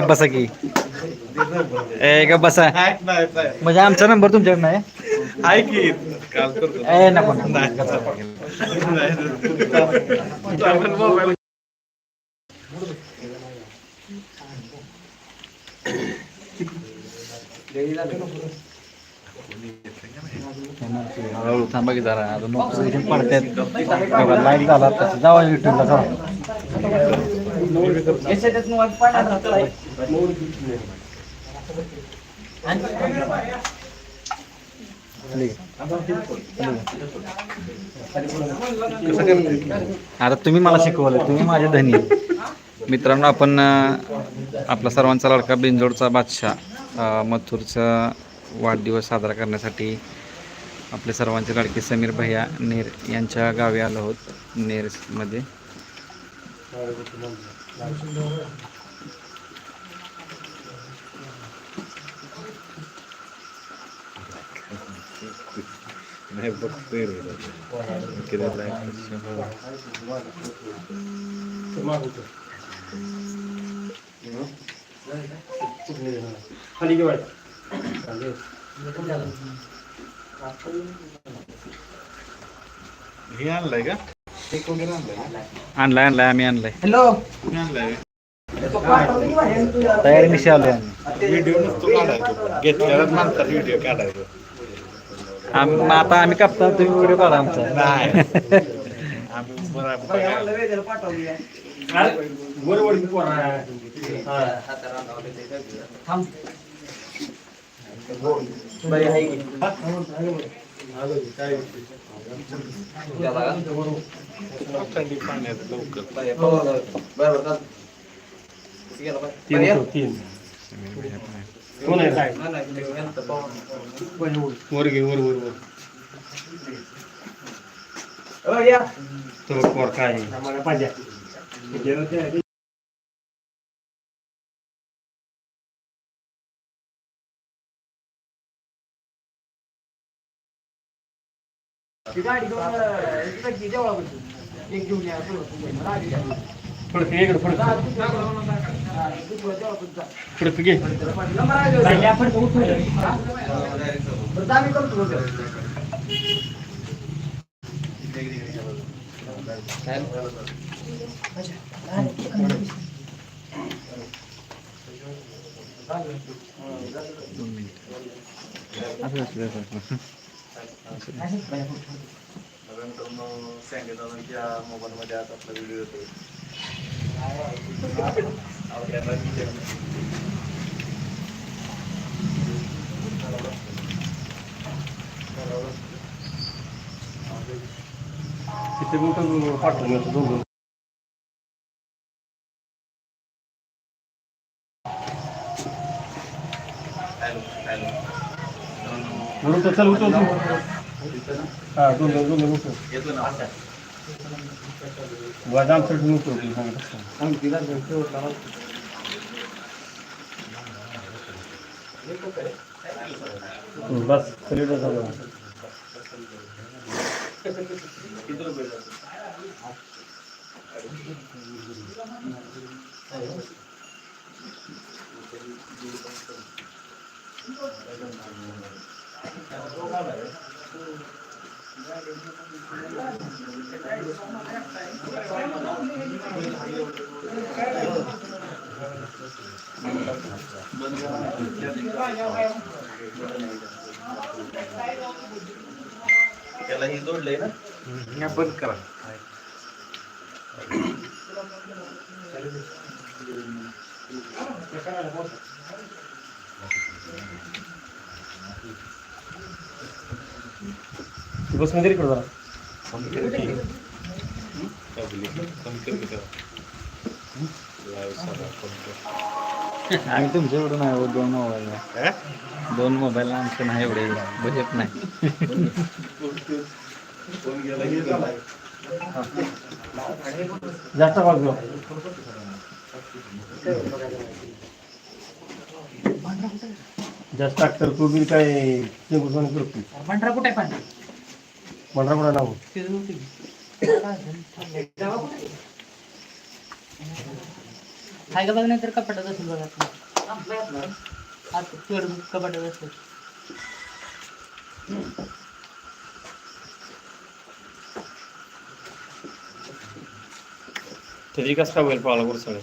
बसा की. ए बसा. म्हणजे आमचा नंबर तुमच्याकडे नाही आहे? की काल करतो ए नको मोबाईल हळूहळू थांबा की जरा अजून नोटिफिकेशन पडतात बघा लाईक झाला तसं जावा युट्यूबला जावा. आता तुम्ही मला शिकवलं तुम्ही माझे धनी. मित्रांनो आपण आपला सर्वांचा लाडका बिंजोडचा बादशाह मथुरचा वाढदिवस साजरा करण्यासाठी आपले सर्वांचे लाडके समीर भैया नेर यांच्या गावी आलो आहोत नेरमध्ये. नाही बघतोय खाली हे आणलंय का? आणलंय आणलाय आणलाय आम्ही आणलाय. आणलंय? तयारी निशी आलोय आम्ही व्हिडिओ नसतो काढायचो. घेतल्यावर नंतर व्हिडिओ काढायचो. आम- आता आम्ही कापता तुम्ही व्हिडिओ काढा आमचा. नाही. आम्ही बरोबर बरोबर पोरा थंडी पाण्यात लवकर तीन तीन कोण आहे काय वर घे वर वर वर तो पोर काय आहे? पाहिजे थोडं ते इकडं थोडं थोडं घे दोन मिनिट नंतर मग सांगितलं मोबाईलमध्ये आता आपला व्हिडिओ येतो तिथे मोठं पाठवून येतो दोघं म्हणून तर चल उठव हा दोन दोन दोन उठव येतो ना वाजाम चढून उठव सांगत बस कलिडा झालं त्याला हे जोडलंय ना? बंद करा. बस मध्ये इकडे जरा. आम्ही तुमच्याकडून आहे हो, दोन मोबाईल? दोन मोबाईल आमचे नाही एवढे बजेट नाही फोन गेला झालाय. जास्त घेऊ जास्त टाकतर तू बी काय करतो पांढरा कुठे पांढरा मंडळा कुठं नाव हाय का बघ नाही तर कपाटात असेल बघा. आत तेवढं कपाटात असेल. तरी कसं काय होईल पाळा गुरसाळे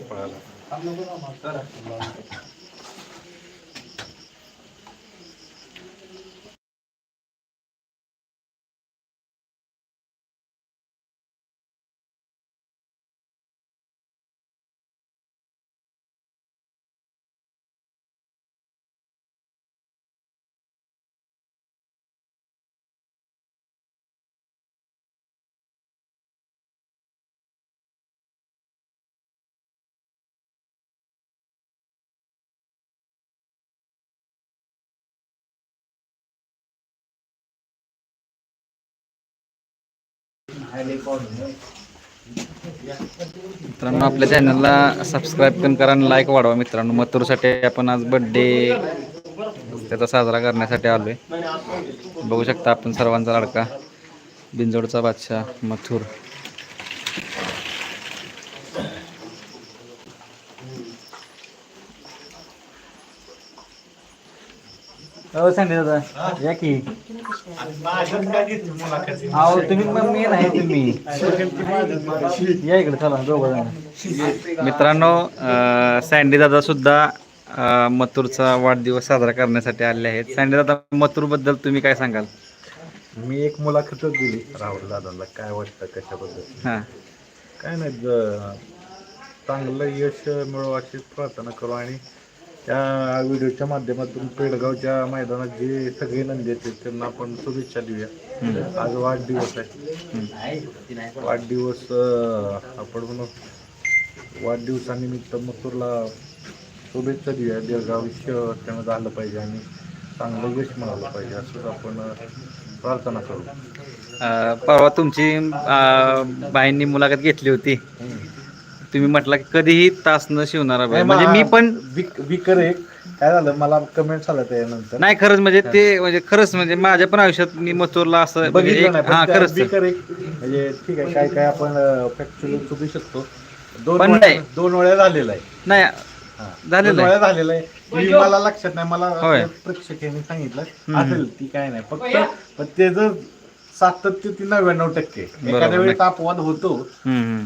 पळाला तीन लय पळाला मित्रांनो आपल्या चॅनलला सबस्क्राईब पण करा आणि लाईक वाढवा मित्रांनो. मथुरसाठी आपण आज बड्डे त्याचा साजरा करण्यासाठी आलोय. बघू शकता आपण सर्वांचा लाडका बिंजोडचा बादशाह मथुर. हो दादा. या की. अहो तुम्ही मग मी नाही तुम्ही. या इकडे चला दोघं जण. मित्रांनो सँडी दादा सुद्धा मथुरचा वाढदिवस साजरा करण्यासाठी आले आहेत. सँडी दादा मथुरबद्दल तुम्ही काय सांगाल? मी एक मुलाखतच दिली राहुल दादांना काय वाटतं कशाबद्दल? हां. काय नाही चांगलं यश मिळो अशी प्रार्थना करू आणि त्या व्हिडिओच्या माध्यमातून पेडगावच्या मैदानात जे सगळे नंदी आहेत त्यांना आपण शुभेच्छा देऊया. आज वाढदिवस आहे. वाढदिवस अं, आपण म्हणू वाढदिवसानिमित्त मथुरला शुभेच्छा देऊया. दीर्घ आयुष्य त्यानं झालं पाहिजे आणि चांगलं यश मिळालं पाहिजे असंच आपण अं, प्रार्थना करू. अं, परवा तुमची अं, बाईंनी मुलाखत घेतली होती. तुम्ही म्हटलं की कधीही तास न शिवणारा बाई. म्हणजे मी पण विकर एक. काय झालं? मला कमेंट आलं त्यानंतर. नाही खरंच म्हणजे ते म्हणजे खरंच म्हणजे माझ्या पण आयुष्यात मी मथुरला असं म्हणजे बघितलं एक- नाही हा खरंच. विकर एक म्हणजे ठीक आहे काय काय आपण फॅक्च्युअली चुकू शकतो. दोन. दोन वेळा झालेला आहे नाही. झालेलं दोन आहे. झालेला आहे मी मला लक्षात नाही मला प्रेक्षकांनी सांगितलं. असेल ती काय नाही. फक्त पण ते जर सातत्य ती नव्याण्णव टक्के. एखाद्या वेळेस. अपवाद होतो.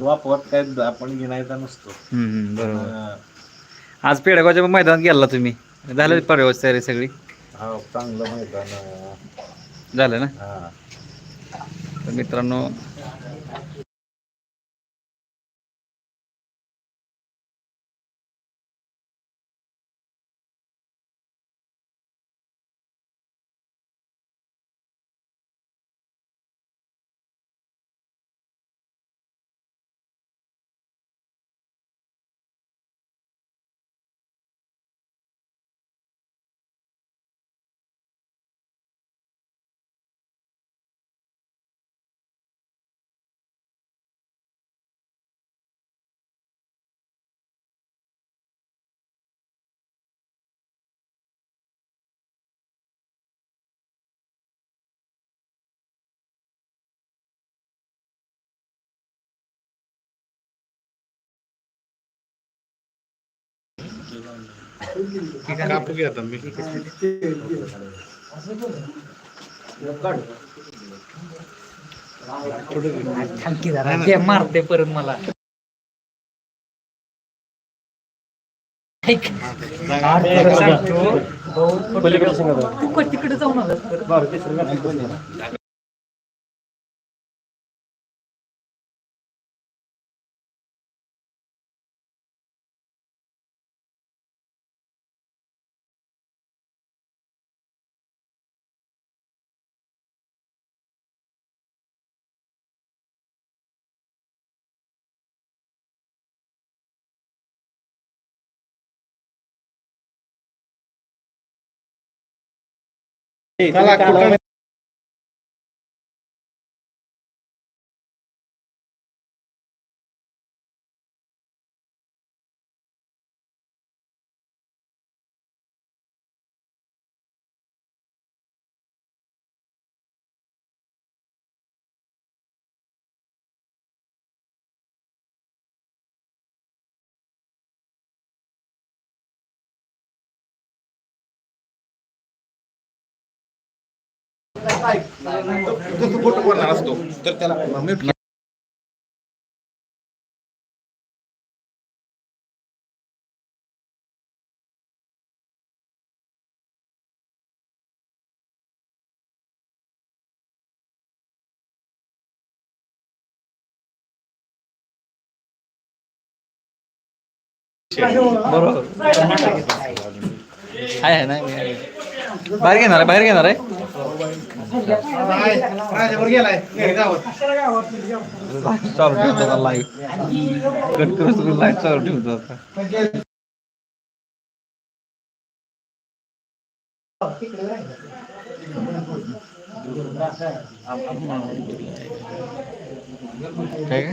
तो अपवाद काय आपण गिनायचा नसतो. बरोबर. आज पेडगावच्या मैदानात गेला तुम्ही. झालं परवाच तयारी सगळी? हा चांगलं मैदान झालं ना? हा. तर मित्रांनो कापू घ्या आता मी. खालकी जरा ते मारते परत मला. तू तिकडे जाऊन आलास परत चला कुठं तू फोटो बोलणार असतो तर त्याला म्यूट बरोबर. आहे आहे, नाही बाहेर घेणार आहे बाहेर घेणार आहे. राजावर गेलाय चालू ठेवतो लाईव्ह कट करून लाईव्ह चालू ठेवतो आता काय?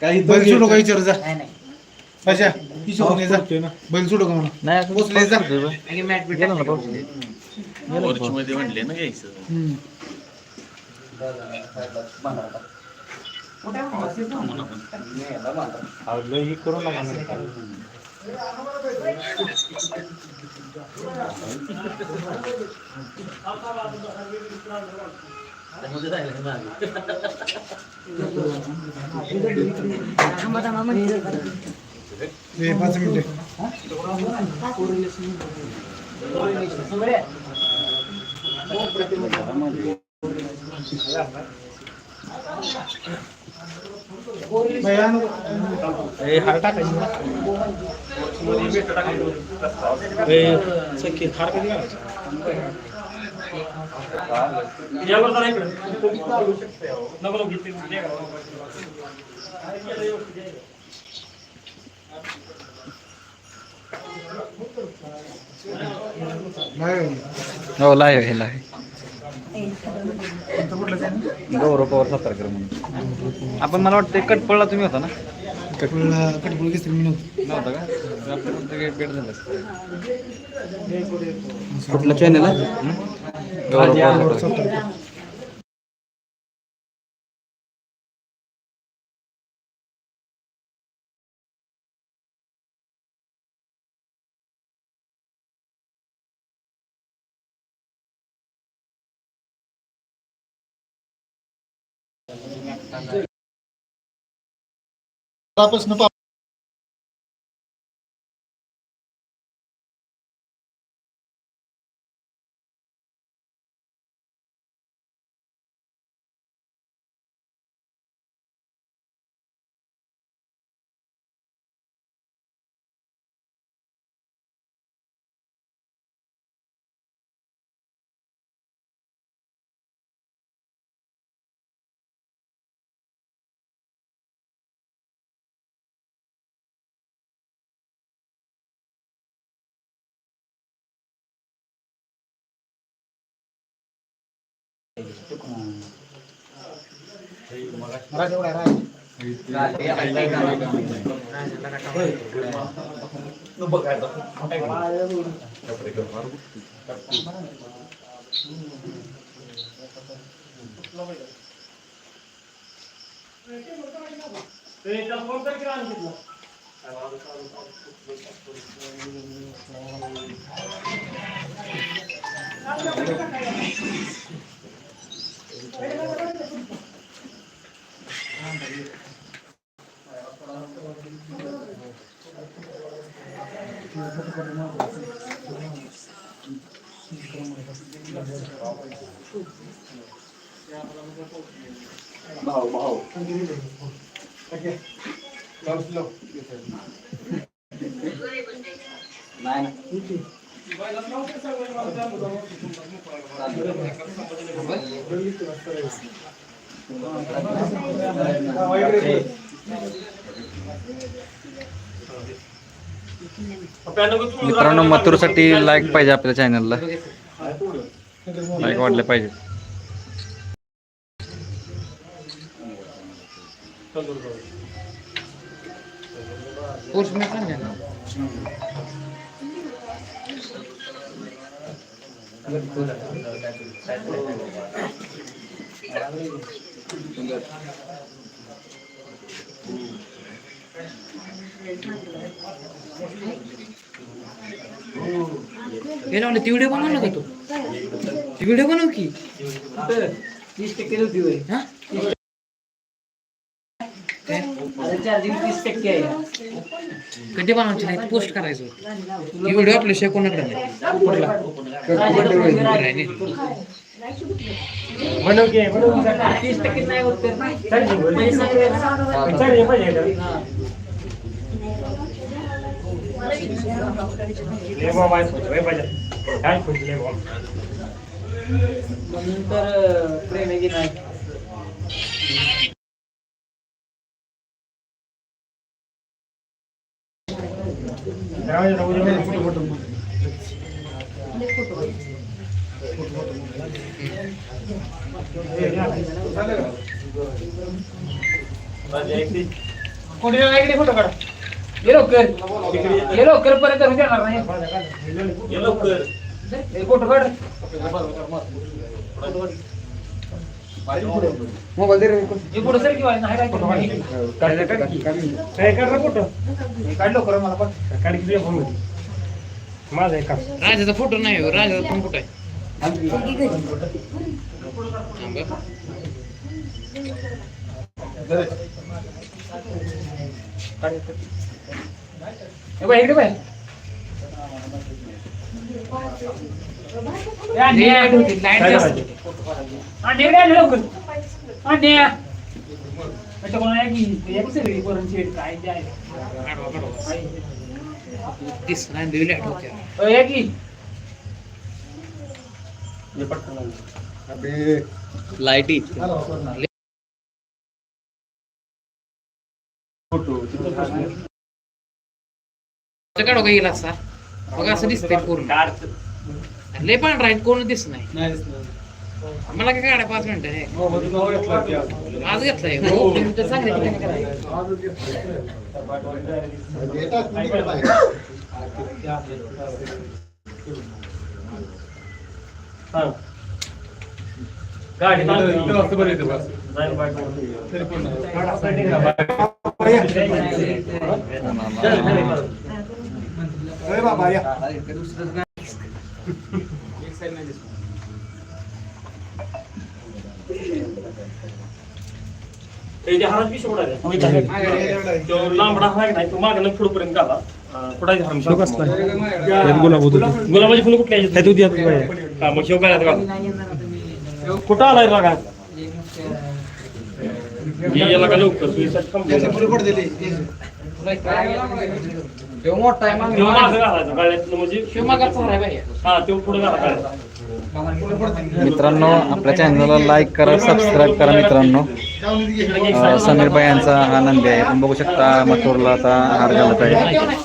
काही बैल सोडू का विचार जा अच्छा विचारून जा बैल का म्हणा नाही असं पोचले जा. पाऊस ना ना पाऊस. हे पाच मिनिटे ए, हार टाकायची. हो लाईव्ह आहे लाईव्ह गौरव पवार सातारकर म्हणून. आपण मला वाटतं कटपळला तुम्ही होता ना? कटबुलला कटबुल घेतली मी नव्हती. नव्हता का? आपलं भेट झालं असतं. चॅनल आहे? गौरव पवार सातारकर. एवढा राजा मित्रांनो मथुरसाठी लाईक पाहिजे आपल्या चॅनलला लाईक वाढले पाहिजे. लावलं ती व्हिडिओ बनवला का तू? ती व्हिडिओ बनव की. तीस टक्के होती होय. हा? आता चार्जिंग तीस टक्के आहे. कधी बनवायची नाही पोस्ट करायचं ही व्हिडिओ कोणाकडे नाही बनव की. तीस टक्के नाही होत पाहिजे का? हा. लय बाबा आहे फोटो, लय पाहिजे. काय फोटो लय बाबा. म्हणून तर प्रेम आहे की नाही राहू दे, फोटो, इकडे काढा. ये लवकर. ये लवकर परत करून देणार नाही. ये फोटो काढ. हे फोटो सर किंवा नाही काय फोटो काढ, फोटो. काढ लवकर मला पण. काढ. माझा आहे का? राजाचा फोटो नाही हो, राजाचा पण फोटो आहे? थांबा. हे बघ, इकडे बघ. ए, अंडे. लाइट. हे काढू का गेला असा बघा असं दिसतंय पूर्ण. लय पण राहील कोण दिसत नाही. मला काय काढा पाच मिनिटं हे. आज. आज घेतलाय हो. तर चांगले ठिकाणी करायचं. सांग. गाडी जाईल बाईक तरी पण ते जे लांबडा हाय नाही तो मागं पुढे पर्यंत गाला कुठाची हार गुलाबाची फुलं कुठली आहेत? हा, मग शेव काय कुठं आलाय बघा याला का लवकर तेव्हा मागं. घालायचं म्हणजे. हा तो पुढे घाला. मित्रांनो आपल्या चॅनलला लाईक करा सबस्क्राईब करा मित्रांनो. अं, समीर भाई यांचा आनंद आहे. आपण बघू शकता मथुरला आता हार घालत आहे.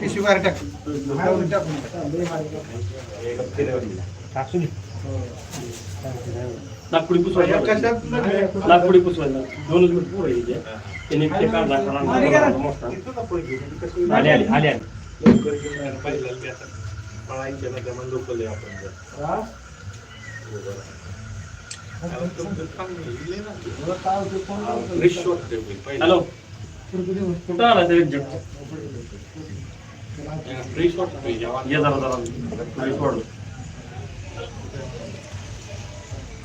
पिशवी बाहेर टाक. टाक. नागपुडी पुसवायला? नागपुडी पुसवायला. दोनच मिनिट पुढे यायचे. त्याने ते काढला. आले आले आले. पळायच्या ना त्यामुळे लोकल आहे आपण जरा. हो. फ्रेश. हॅलो कुठं आला ते फ्रेश ये जरा जरा पुढे सोड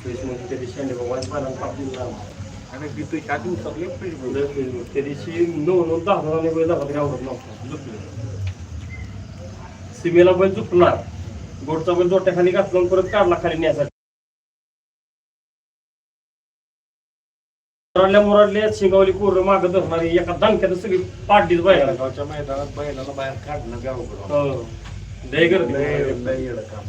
फ्रेशमध्ये त्या दिवशी आणि तिथं ह्या दिवसात लय फ्रेश. त्या दिवशी नऊ नऊ दहा जणांनी बैल दाखवत आवडत नव्हता सीमेला बैल चुकला गोडचा बैल जोट्या खाली घातला परत काढला खाली न्यासाठी मुराडल्या मुराडल्या शिंगावली कोर माग धरणारी एका दणक्यात सगळी पाडलीच बाहेर. गावच्या मैदानात बैलाला बाहेर काढणं गावकडं हो. लय गर्दी. लय लय येडं काम.